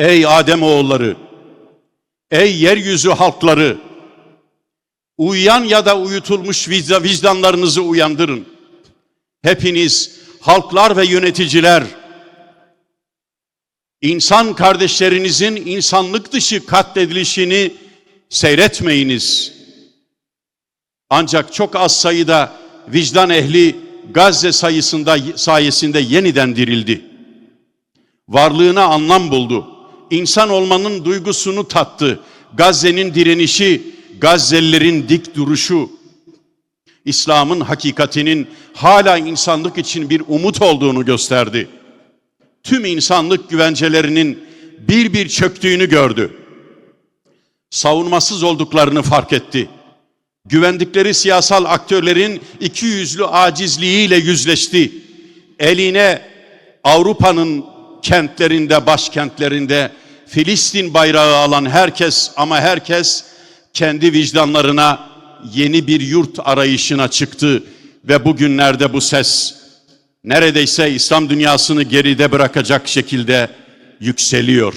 Ey Adem oğulları, ey yeryüzü halkları, uyuyan ya da uyutulmuş vicda- vicdanlarınızı uyandırın. Hepiniz halklar ve yöneticiler, insan kardeşlerinizin insanlık dışı katledilişini seyretmeyiniz. Ancak çok az sayıda vicdan ehli Gazze sayısında sayesinde yeniden dirildi. Varlığına anlam buldu. İnsan olmanın duygusunu tattı. Gazze'nin direnişi, Gazze'lilerin dik duruşu, İslam'ın hakikatinin hala insanlık için bir umut olduğunu gösterdi. Tüm insanlık güvencelerinin bir bir çöktüğünü gördü. Savunmasız olduklarını fark etti. Güvendikleri siyasal aktörlerin iki yüzlü acizliğiyle yüzleşti. Eline Avrupa'nın kentlerinde, başkentlerinde Filistin bayrağı alan herkes ama herkes kendi vicdanlarına yeni bir yurt arayışına çıktı ve bugünlerde bu ses neredeyse İslam dünyasını geride bırakacak şekilde yükseliyor.